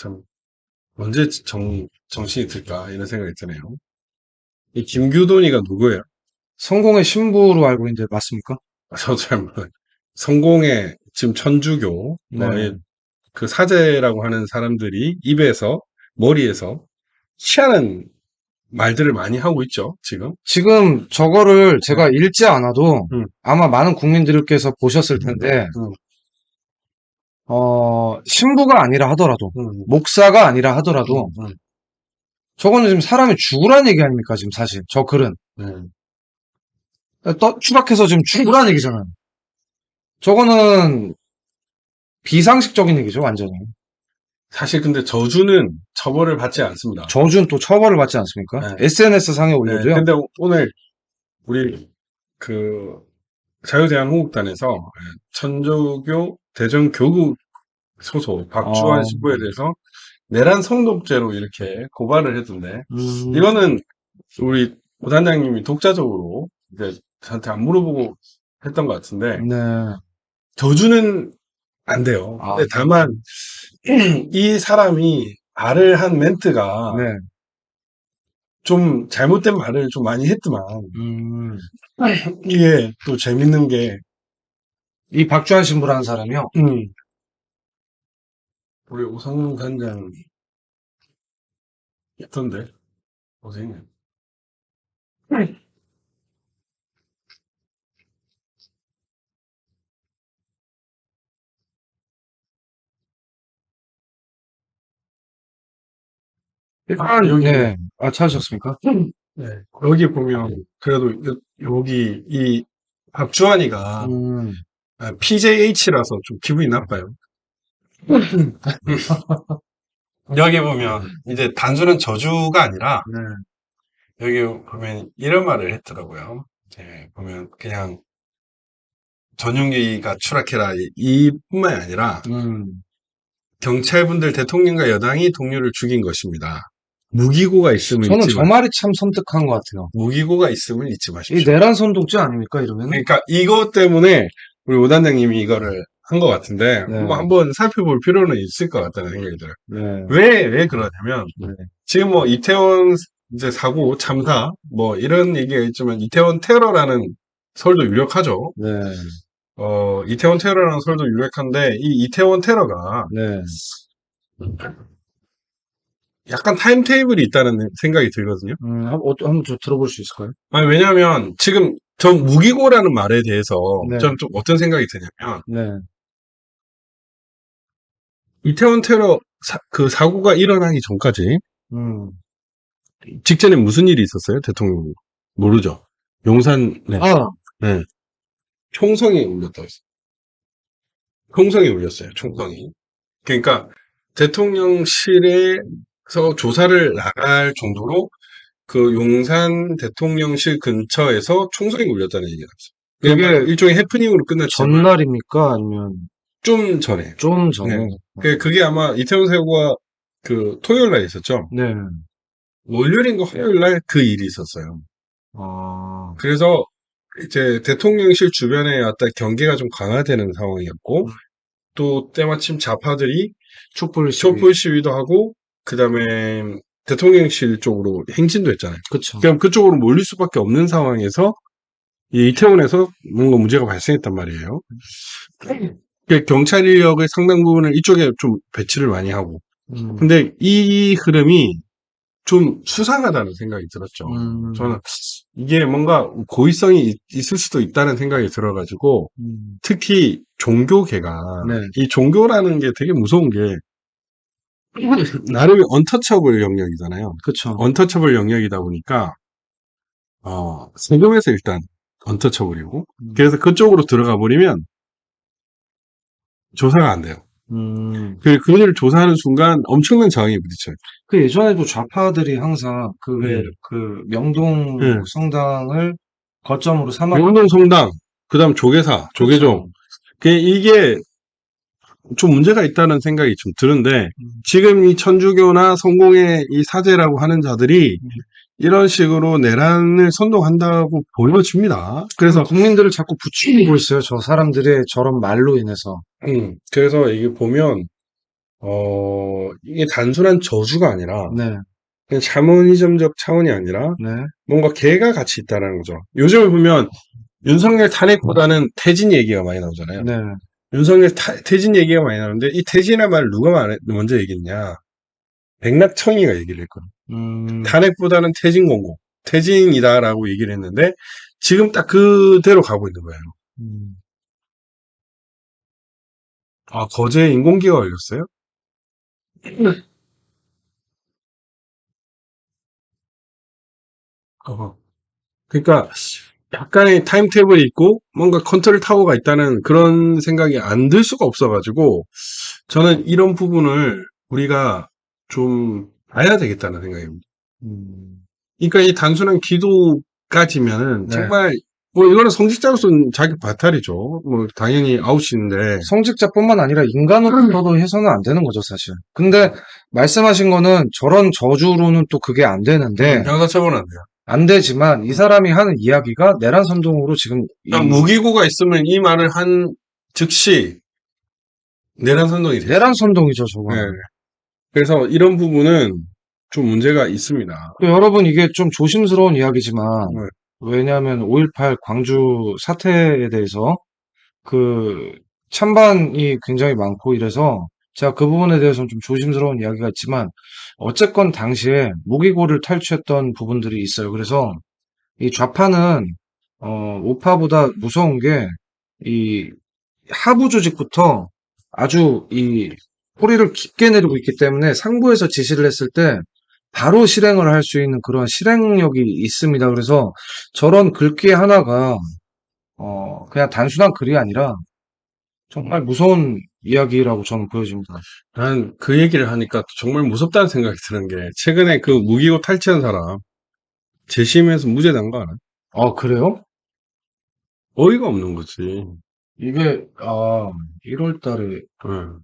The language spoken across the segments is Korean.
참, 언제 정, 정신이 들까, 이런 생각이 드네요. 이 김규돈이가 누구예요? 성공의 신부로 알고 있는데 맞습니까? 저도 잘 몰라요. 성공의 지금 천주교, 뭐, 네. 이- 그 사제라고 하는 사람들이 입에서, 머리에서 희한한 말들을 많이 하고 있죠, 지금. 지금 저거를 제가 읽지 않아도 음. 아마 많은 국민들께서 보셨을 텐데, 음. 어, 신부가 아니라 하더라도, 음, 목사가 아니라 하더라도, 음, 저거는 지금 사람이 죽으라는 얘기 아닙니까, 지금 사실. 저 글은. 음. 떠, 추락해서 지금 죽으라는 얘기잖아요. 저거는 비상식적인 얘기죠, 완전히. 사실 근데 저주는 처벌을 받지 않습니다. 저주는 또 처벌을 받지 않습니까? 네. SNS 상에 네, 올려도요. 근데 오늘 우리 그 자유대한민국단에서 천주교 대전교구 소속 박주환 아. 신부에 대해서 내란 성독죄로 이렇게 고발을 했던데 음, 이거는 우리 부단장님이 독자적으로 이제 저한테 안 물어보고 했던 것 같은데 네. 저주는 안 돼요. 아. 다만 이 사람이 말을 한 멘트가 네. 좀 잘못된 말을 좀 많이 했더만. 음, 이게 또 재밌는 게. 이 박주한 신부라는 사람이요. 음, 우리 오성훈 단장 있던데. 고생해. 일단, 여기- 네. 아, 찾으셨습니까? 네, 여기 보면 그래도 여- 여기 이 박주환이가 음, PJH라서 좀 기분이 나빠요. 여기 보면 이제 단순한 저주가 아니라 네. 여기 보면 이런 말을 했더라고요. 네, 보면 그냥 전용기가 추락해라 이- 이뿐만이 아니라 음, 경찰분들 대통령과 여당이 동료를 죽인 것입니다. 무기고가 있으면 저는 잊지 저 마. 말이 참 섬뜩한 것 같아요. 무기고가 있으면 잊지 이 마십시오. 내란 선독죄 아닙니까, 이러면? 그러니까 이것 때문에 우리 오단장님이 이거를 한 것 같은데 네. 한번, 한번 살펴볼 필요는 있을 것 같다는 생각이 들어요. 네. 왜, 왜 그러냐면 네. 지금 뭐 이태원 이제 사고 참사 뭐 이런 얘기가 있지만 이태원 테러라는 설도 유력하죠. 네. 어, 이태원 테러라는 설도 유력한데 이 이태원 테러가 네. 약간 타임테이블이 있다는 생각이 들거든요. 음, 한- 어, 한번 좀 들어볼 수 있을까요? 아니, 왜냐면 지금 저 무기고라는 말에 대해서 네. 저는 좀 어떤 생각이 드냐면 네. 이태원 테러 사, 그 사고가 일어나기 전까지 음. 직전에 무슨 일이 있었어요? 대통령 모르죠. 용산 네. 아, 총성이 울렸다고 했어요. 총성이 울렸어요. 총성이. 그러니까 대통령실 에서 조사를 나갈 정도로 그 용산 대통령실 근처에서 총성이 울렸다는 얘기가 있어요. 그게 일종의 해프닝으로 끝났지만 전날입니까? 아니면 좀 전에. 좀 전에? 네. 그- 그게 아마 이태원 사고가 그 토요일 날 있었죠. 네. 월요일인가 화요일 날 그 일이 있었어요. 아, 그래서 이제 대통령실 주변에 왔다 경계가 좀 강화되는 상황이었고 음. 또 때마침 좌파들이 촛불 시위. 촛불 시위도 하고 그다음에 대통령실 쪽으로 행진도 했잖아요. 그쵸. 그럼 그쪽으로 몰릴 수밖에 없는 상황에서 이 이태원에서 뭔가 문제가 발생했단 말이에요. 그 경찰 인력의 상당 부분을 이쪽에 좀 배치를 많이 하고 음. 근데 이 흐름이 좀 수상하다는 생각이 들었죠. 음. 저는 이게 뭔가 고의성이 있- 있을 수도 있다는 생각이 들어가지고 음. 특히 종교계가 네. 이 종교라는 게 되게 무서운 게 나름의 언터처블 영역이잖아요. 그쵸. 언터처블 영역이다 보니까 어, 세금에서 일단 언터처블이고 음. 그래서 그쪽으로 들어가 버리면 조사가 안 돼요. 음. 그리고 그걸 조사하는 순간 엄청난 저항이 부딪혀요. 그 예전에도 좌파들이 항상 그 왜, 네. 그 명동 네. 성당을 거점으로 삼아. 영동 성당, 그다음 조계사, 조계종. 그 이게 좀 문제가 있다는 생각이 좀 드는데 음. 지금 이 천주교나 성공의 이 사제라고 하는 자들이 음. 이런 식으로 내란을 선동한다고 보여집니다. 그래서 국민들을 자꾸 부추기고 있어요. 저 사람들의 저런 말로 인해서. 음, 그래서 이게 보면 어, 이게 단순한 저주가 아니라, 네, 그냥 샤머니즘적 차원이 아니라, 네, 뭔가 개가 같이 있다는 거죠. 요즘에 보면, 윤석열 탄핵보다는 태진 얘기가 많이 나오잖아요. 네. 윤석열 타- 태진 얘기가 많이 나오는데, 이 태진의 말을 누가 말- 먼저 얘기했냐. 백낙청이가 얘기를 했거든요. 음, 탄핵보다는 태진 공고, 태진이다라고 얘기를 했는데, 지금 딱 그대로 가고 있는 거예요. 음. 아, 거제에 인공기가 걸렸어요? 어. 그러니까 약간의 타임테이블이 있고 뭔가 컨트롤 타워가 있다는 그런 생각이 안 들 수가 없어가지고 저는 이런 부분을 우리가 좀 봐야 되겠다는 생각입니다. 음. 그러니까 이 단순한 기도까지면은 네. 정말 뭐 이거는 성직자로서는 자기 바탈이죠. 뭐 당연히 아웃인데 성직자뿐만 아니라 인간으로도 해서는 안 되는 거죠, 사실. 근데 말씀하신 거는 저런 저주로는 또 그게 안 되는데 형사처벌은 안 돼요. 안 되지만 이 사람이 하는 이야기가 내란 선동으로 지금 이 그러니까 무기고가 있으면 이 말을 한 즉시 내란 선동이 돼요. 내란 선동이죠, 저거. 네. 그래서 이런 부분은 좀 문제가 있습니다. 또 여러분 이게 좀 조심스러운 이야기지만 네. 왜냐하면 5.18 광주 사태에 대해서 그 찬반이 굉장히 많고 이래서 제가 그 부분에 대해서는 좀 조심스러운 이야기가 있지만 어쨌건 당시에 무기고를 탈취했던 부분들이 있어요. 그래서 이 좌파는 어 우파보다 무서운 게 이 하부 조직부터 아주 이 꼬리를 깊게 내리고 있기 때문에 상부에서 지시를 했을 때 바로 실행을 할 수 있는 그런 실행력이 있습니다. 그래서 저런 글귀 하나가 어 그냥 단순한 글이 아니라 정말 무서운 이야기라고 저는 보여집니다. 난 그 얘기를 하니까 정말 무섭다는 생각이 드는 게 최근에 그 무기고 탈취한 사람 재심에서 무죄된 거 알아? 아, 그래요? 어이가 없는 거지. 이게 아 1월 달에 응.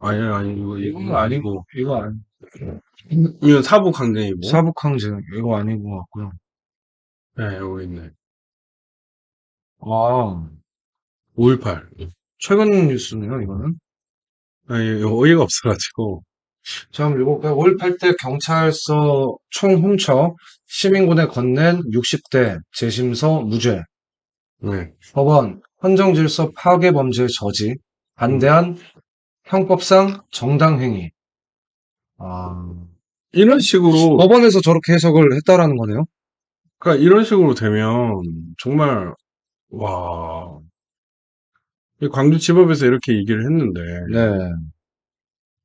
아니 아니 이거 이건 이거 아니고 이거 아니 이건 사복 강쟁이고. 사북항쟁 이거 아닌 것 같고요. 네 여기 있네. 아 5.18. 최근 뉴스네요, 이거는. 아니 이거 어이가 없어가지고. 자, 그리고 5.18때 경찰서 총 훔쳐 시민군에 건넨 60대 재심서 무죄. 네. 법원 헌정질서 파괴 범죄 저지. 반대한 형법상 정당행위. 아, 이런 식으로 법원에서 저렇게 해석을 했다라는 거네요. 그러니까 이런 식으로 되면 정말 와. 이 광주지법에서 이렇게 얘기를 했는데 네.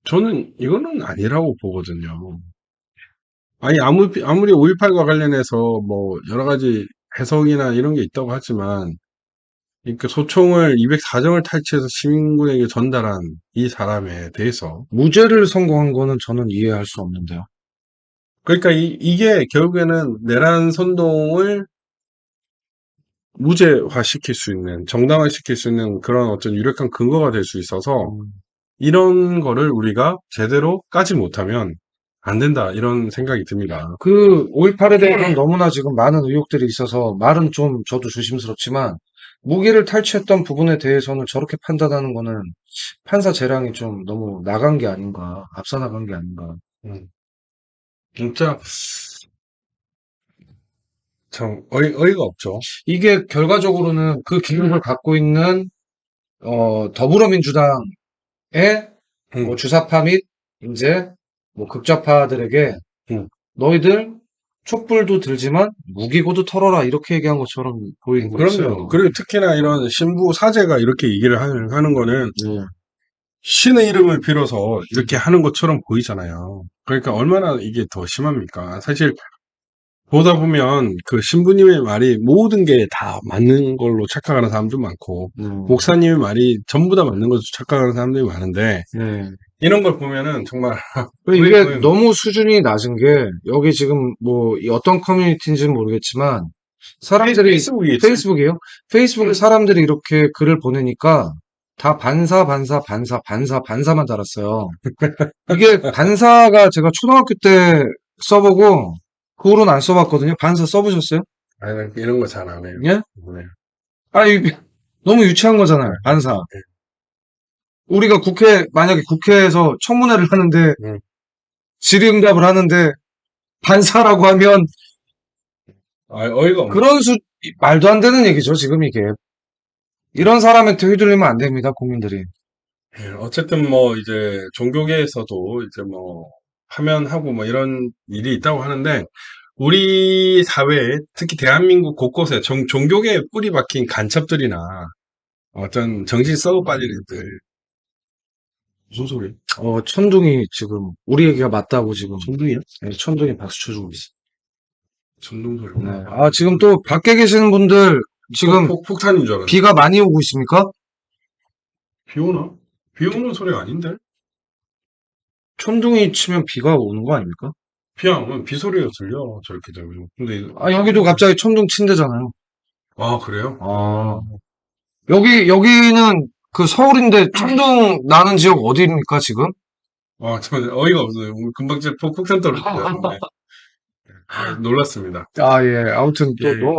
저는 이거는 아니라고 보거든요. 아니 아무리 아무리 5.18과 관련해서 뭐 여러 가지 해석이나 이런 게 있다고 하지만 이렇게 소총을 204정을 탈취해서 시민군에게 전달한 이 사람에 대해서 무죄를 선고한 거는 저는 이해할 수 없는데요. 그러니까 이, 이게 결국에는 내란 선동을 무죄화시킬 수 있는 정당화시킬 수 있는 그런 어떤 유력한 근거가 될 수 있어서 이런 거를 우리가 제대로 까지 못하면 안 된다 이런 생각이 듭니다. 그 5.18에 대해서는 너무나 지금 많은 의혹들이 있어서 말은 좀 저도 조심스럽지만 무기를 탈취했던 부분에 대해서는 저렇게 판단하는 거는 판사 재량이 좀 너무 나간 게 아닌가, 앞서 나간 게 아닌가. 진짜 참 어이, 어이가 없죠. 이게 결과적으로는 그 기록을 갖고 있는 어, 더불어민주당의 음. 뭐 주사파 및 이제 뭐 극좌파들에게 음. 너희들 촛불도 들지만 무기고도 털어라 이렇게 얘기한 것처럼 보이는 거죠. 그럼요. 그리고 특히나 이런 신부 사제가 이렇게 얘기를 하는, 하는 거는 네. 신의 이름을 빌어서 이렇게 하는 것처럼 보이잖아요. 그러니까 얼마나 이게 더 심합니까? 사실 보다 보면 그 신부님의 말이 모든 게 다 맞는 걸로 착각하는 사람도 많고 네. 목사님의 말이 전부 다 맞는 것으로 착각하는 사람들이 많은데 네. 이런 걸 보면은 정말 이게? 너무 수준이 낮은 게 여기 지금 뭐이 어떤 커뮤니티인지는 모르겠지만 사람들이 페이스북이 페이스북이에요? 페이스북에 사람들이 이렇게 글을 보내니까 다 반사 반사 반사 반사 반사만 달았어요. 이게 반사가 제가 초등학교 때 써보고 그 후로는 안 써봤거든요. 반사 써보셨어요? 아니, 이런 거 잘 안 해요. 예? 네. 아, 이게 너무 유치한 거잖아요. 반사. 우리가 국회, 만약에 국회에서 청문회를 하는데, 음. 질의응답을 하는데, 반사라고 하면, 아, 어이가 없네. 그런 수, 말도 안 되는 얘기죠, 지금 이게. 이런 사람한테 휘둘리면 안 됩니다, 국민들이. 예, 어쨌든 뭐 이제 종교계에서도 이제 뭐 파면하고 뭐 이런 일이 있다고 하는데 우리 사회에 특히 대한민국 곳곳에 종, 종교계에 뿌리 박힌 간첩들이나 어떤 정신 썩어 빠진 애들 무슨 소리? 어, 천둥이 지금, 우리 얘기가 맞다고 지금, 천둥이야? 네, 천둥이 박수 쳐주고 있어. 천둥 소리. 네. 아, 지금 또 밖에 계시는 분들, 지금 폭, 폭탄인 줄 알았네. 비가 많이 오고 있습니까? 비 오나? 비 오는 소리가 아닌데? 천둥이 치면 비가 오는 거 아닙니까? 비안 오면 비 소리가 들려 저렇게 되면. 근데 아, 여기도 갑자기 천둥 친대잖아요. 아 그래요? 아. 여기, 여기는 그 서울인데 천둥 나는 지역 어디입니까, 지금? 아, 저 어이가 없어요. 금방 제 폭- 폭탄 떨어졌는데. 놀랐습니다. 아, 예. 아무튼 또 예. 너무